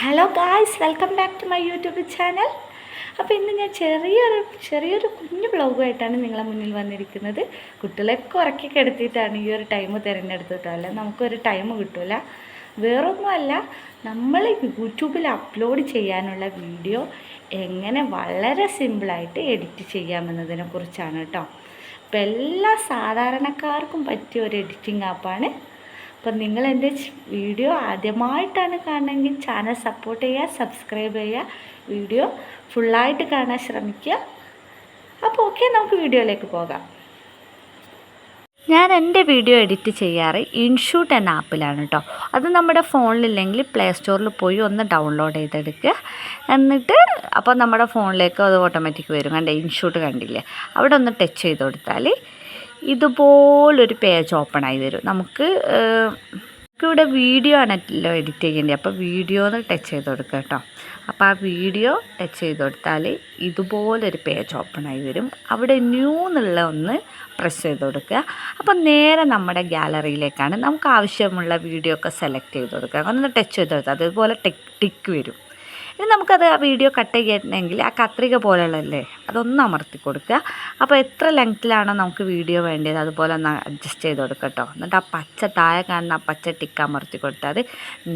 Hello guys welcome back to my YouTube channel അപ്പോൾ ഇന്ന് ഞാൻ ചെറിയൊരു ചെറിയൊരു കുഞ്ഞു ബ്ലോഗുമായിട്ടാണ് നിങ്ങളെ മുന്നിൽ വന്നിരിക്കുന്നത്. കുട്ടികളെയൊക്കെ ഉറക്കി കിടത്തിയിട്ടാണ് ഈ ഒരു ടൈം തിരഞ്ഞെടുത്തിട്ട് അല്ല നമുക്കൊരു ടൈം കിട്ടില്ല വേറൊന്നുമല്ല നമ്മൾ യൂട്യൂബിൽ അപ്ലോഡ് ചെയ്യാനുള്ള വീഡിയോ എങ്ങനെ വളരെ സിമ്പിളായിട്ട് എഡിറ്റ് ചെയ്യാമെന്നതിനെ കുറിച്ചാണ് കേട്ടോ. അപ്പോൾ എല്ലാ സാധാരണക്കാർക്കും പറ്റിയ ഒരു എഡിറ്റിംഗ് ആപ്പാണ് അപ്പം നിങ്ങൾ എന്റെ വീഡിയോ ആദ്യമായിട്ടാണ് കാണണമെങ്കിൽ ചാനൽ സപ്പോർട്ട് ചെയ്യുക സബ്സ്ക്രൈബ് ചെയ്യുക വീഡിയോ ഫുള്ളായിട്ട് കാണാൻ ശ്രമിക്കുക. അപ്പോൾ ഓക്കെ നമുക്ക് വീഡിയോയിലേക്ക് പോകാം. ഞാൻ എന്റെ വീഡിയോ എഡിറ്റ് ചെയ്യാറ് ഇൻഷൂട്ട് എന്ന ആപ്പിലാണ് കേട്ടോ. അത് നമ്മുടെ ഫോണിലില്ലെങ്കിൽ പ്ലേ സ്റ്റോറിൽ പോയി ഒന്ന് ഡൗൺലോഡ് ചെയ്തെടുക്കുക. എന്നിട്ട് അപ്പോൾ നമ്മുടെ ഫോണിലേക്ക് അത് ഓട്ടോമാറ്റിക് വരും. കണ്ടേ ഇൻഷൂട്ട് കണ്ടില്ലേ? അവിടെ ഒന്ന് ടച്ച് ചെയ്ത് കൊടുത്താൽ ഇതുപോലൊരു പേജ് ഓപ്പൺ ആയി വരും. നമുക്ക് ഇവിടെ വീഡിയോ ആണല്ലോ എഡിറ്റ് ചെയ്യേണ്ടത്. അപ്പോൾ വീഡിയോ ഒന്ന് ടച്ച് ചെയ്ത് കൊടുക്കുക കേട്ടോ. അപ്പോൾ ആ വീഡിയോ ടച്ച് ചെയ്ത് കൊടുത്താൽ ഇതുപോലൊരു പേജ് ഓപ്പൺ ആയി വരും. അവിടെ ന്യൂ എന്നുള്ള ഒന്ന് പ്രസ് ചെയ്ത് കൊടുക്കുക. അപ്പോൾ നേരെ നമ്മുടെ ഗാലറിയിലേക്കാണ് നമുക്ക് ആവശ്യമുള്ള വീഡിയോ ഒക്കെ സെലക്ട് ചെയ്ത് കൊടുക്കുക. ഒന്ന് ടച്ച് ചെയ്ത് കൊടുത്താൽ അതുപോലെ ടിക് ടിക്ക് വരും. ഇനി നമുക്കത് ആ വീഡിയോ കട്ട് ചെയ്യണമെങ്കിൽ ആ കത്രിക പോലെയുള്ളതല്ലേ? അതൊന്ന് അമർത്തി കൊടുക്കുക. അപ്പോൾ എത്ര ലെങ്ത്തിലാണോ നമുക്ക് വീഡിയോ വേണ്ടത് അതുപോലെ ഒന്ന് അഡ്ജസ്റ്റ് ചെയ്ത് കൊടുക്കട്ടോ എന്നിട്ട് ആ പച്ച താഴെ കാണുന്ന ആ പച്ച ടിക്ക് അമർത്തി കൊടുത്താൽ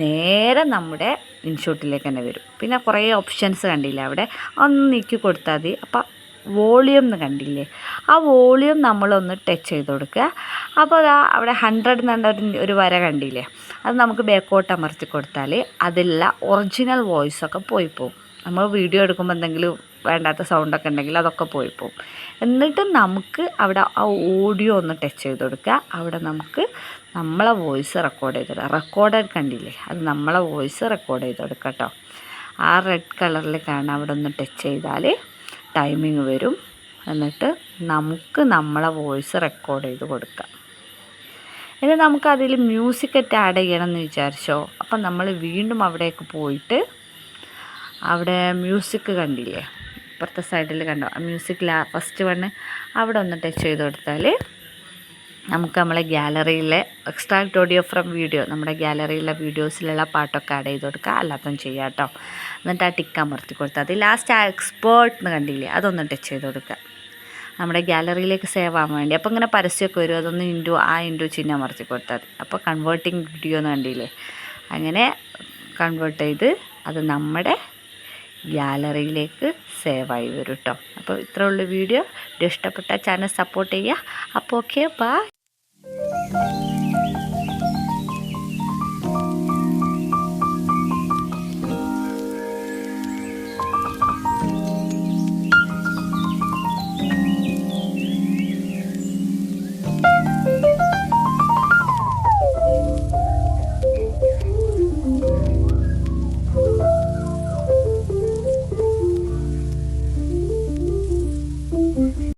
നേരെ നമ്മുടെ ഇൻഷൂട്ടിലേക്ക് തന്നെ വരും. പിന്നെ കുറേ ഓപ്ഷൻസ് കണ്ടില്ല അവിടെ? ഒന്ന് നീക്കി കൊടുത്താൽ മതി. അപ്പോൾ വോളിയം എന്ന് കണ്ടില്ലേ? ആ വോളിയം നമ്മളൊന്ന് ടച്ച് ചെയ്ത് കൊടുക്കുക. അപ്പോൾ അതാ അവിടെ ഹൺഡ്രഡ് എന്ന് പറഞ്ഞ ഒരു വര കണ്ടില്ലേ? അത് നമുക്ക് ബാക്കോട്ട് അമർത്തി കൊടുത്താൽ അതിലുള്ള ഒറിജിനൽ വോയിസൊക്കെ പോയി പോകും നമ്മൾ വീഡിയോ എടുക്കുമ്പോൾ എന്തെങ്കിലും വേണ്ടാത്ത സൗണ്ടൊക്കെ ഉണ്ടെങ്കിൽ അതൊക്കെ പോയി പോകും എന്നിട്ട് നമുക്ക് അവിടെ ആ ഓഡിയോ ഒന്ന് ടച്ച് ചെയ്ത് കൊടുക്കുക. അവിടെ നമുക്ക് നമ്മളെ വോയിസ് റെക്കോർഡ് ചെയ്ത് റെക്കോർഡഡ് കണ്ടില്ലേ? അത് നമ്മളെ വോയിസ് റെക്കോർഡ് ചെയ്ത് കൊടുക്കാം കേട്ടോ. ആ റെഡ് കളറിൽ കാണാൻ അവിടെ ഒന്ന് ടച്ച് ചെയ്താൽ ടൈമിങ് വരും. എന്നിട്ട് നമുക്ക് നമ്മളെ വോയിസ് റെക്കോർഡ് ചെയ്ത് കൊടുക്കാം. ഇനി നമുക്കതിൽ മ്യൂസിക്കറ്റ് ആഡ് ചെയ്യണം എന്ന് വിചാരിച്ചോ? അപ്പം നമ്മൾ വീണ്ടും അവിടേക്ക് പോയിട്ട് അവിടെ മ്യൂസിക് കണ്ടില്ലേ? ഇപ്പുറത്തെ സൈഡിൽ കണ്ടോ? മ്യൂസിക്കിൽ ഫസ്റ്റ് വണ്ണ് അവിടെ ഒന്ന് ടച്ച് ചെയ്ത് കൊടുത്താൽ നമുക്ക് നമ്മളെ ഗ്യാലറിയിലെ എക്സ്ട്രാക്ട് ഓഡിയോ ഫ്രം വീഡിയോ നമ്മുടെ ഗ്യാലറിയിലെ വീഡിയോസിലുള്ള പാട്ടൊക്കെ ആഡ് ചെയ്ത് കൊടുക്കുക. അല്ലാത്തതും ചെയ്യാം കേട്ടോ എന്നിട്ട് ആ ടിക്ക് അമർത്തി കൊടുത്താൽ അത് ലാസ്റ്റ് ആ എക്സ്പേർട്ട് എന്ന് കണ്ടില്ലേ അതൊന്ന് ടച്ച് ചെയ്ത് കൊടുക്കുക. നമ്മുടെ ഗ്യാലറിയിലേക്ക് സേവ് ആവാൻ വേണ്ടി. അപ്പോൾ ഇങ്ങനെ പരസ്യമൊക്കെ വരും. അതൊന്ന് ഇന്റു ആ ഇന്റു ചിഹ്നം അമർത്തി കൊടുത്താൽ മതി. അപ്പോൾ കൺവേർട്ടിങ് വീഡിയോ എന്ന് കണ്ടില്ലേ അങ്ങനെ കൺവേർട്ട് ചെയ്ത് അത് നമ്മുടെ ഗ്യാലറിയിലേക്ക് സേവായി വരും കേട്ടോ അപ്പോൾ ഇത്രയുള്ള വീഡിയോ ഇഷ്ടപ്പെട്ട ചാനൽ സപ്പോർട്ട് ചെയ്യുക. അപ്പോൾ ഓക്കെ ബൈ